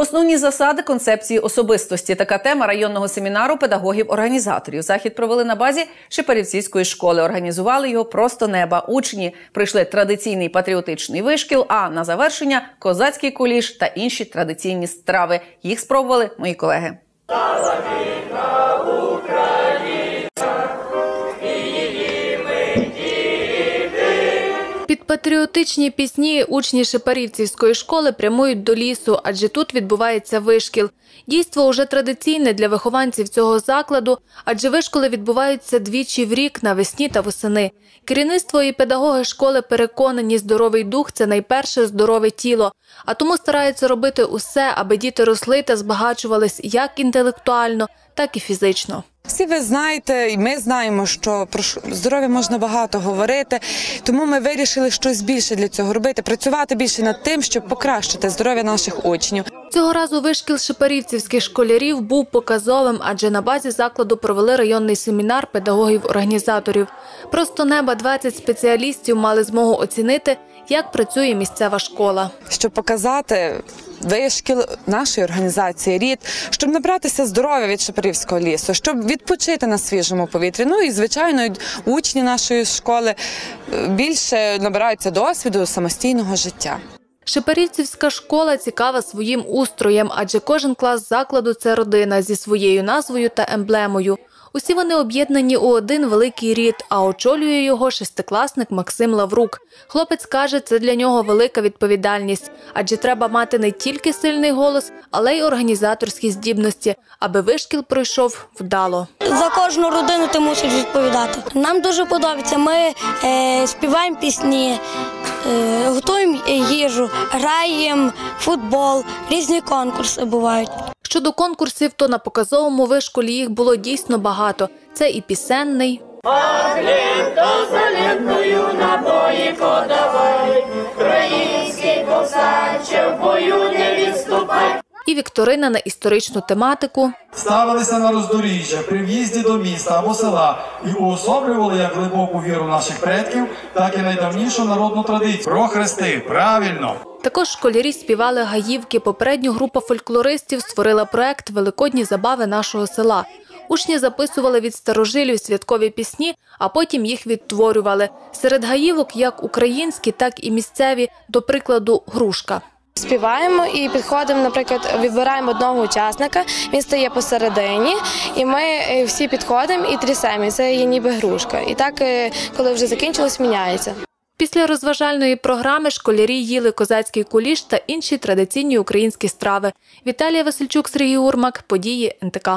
Основні засади концепції особистості. Така тема районного семінару педагогів-організаторів. Захід провели на базі Шепарівцівської школи. Організували його просто неба. Учні прийшли традиційний патріотичний вишкіл. А на завершення козацький куліш та інші традиційні страви. Їх спробували мої колеги. Патріотичні пісні учні Шепарівцівської школи прямують до лісу, адже тут відбувається вишкіл. Дійство уже традиційне для вихованців цього закладу, адже вишколи відбуваються двічі в рік навесні та восени. Керівництво і педагоги школи переконані, здоровий дух це найперше здорове тіло, а тому стараються робити усе, аби діти росли та збагачувались як інтелектуально, так і фізично. Всі ви знаєте, і ми знаємо, що про здоров'я можна багато говорити, тому ми вирішили щось більше для цього робити, працювати більше над тим, щоб покращити здоров'я наших учнів. Цього разу вишкіл шепарівцівських школярів був показовим, адже на базі закладу провели районний семінар педагогів-організаторів. Просто неба 20 спеціалістів мали змогу оцінити, як працює місцева школа. щоб показати вишкіл нашої організації рід, щоб набратися здоров'я від Шепарівського лісу, щоб відпочити на свіжому повітрі. Ну і звичайно, учні нашої школи е, більше набираються досвіду самостійного життя. Шепарівцівська школа цікава своїм устроєм, адже кожен клас закладу це родина зі своєю назвою та емблемою. Усі вони об'єднані у один великий рід, а очолює його шестикласник Максим Лаврук. Хлопець каже, це для нього велика відповідальність, адже треба мати не тільки сильний голос, але й організаторські здібності, аби вишкіл пройшов вдало. За кожну родину ти мусиш відповідати. Нам дуже подобається. Ми е, співаємо пісні, е, готуємо їжу, граємо футбол, різні конкурси бувають. Щодо конкурсів, то на показовому вишколі їх було дійсно багато. Це і пісенний, і вікторина на історичну тематику. ставилися на роздоріжжя при в'їзді до міста або села і уособлювали як глибоку віру наших предків, так і найдавнішу народну традицію. Про хрести, правильно. Також школярі співали гаївки. Попередньо група фольклористів створила проект Великодні забави нашого села. Учні записували від старожилів святкові пісні, а потім їх відтворювали. Серед гаївок як українські, так і місцеві, до прикладу, грушка. Співаємо і підходимо, наприклад, вибираємо одного учасника, він стає посередині, і ми е, всі підходимо і трясемо. І Це є ніби грушка. І так, е, коли вже закінчилось, міняється. Після розважальної програми школярі їли козацький куліш та інші традиційні українські страви. Віталія Васильчук, Сергій Урмак, події НТК.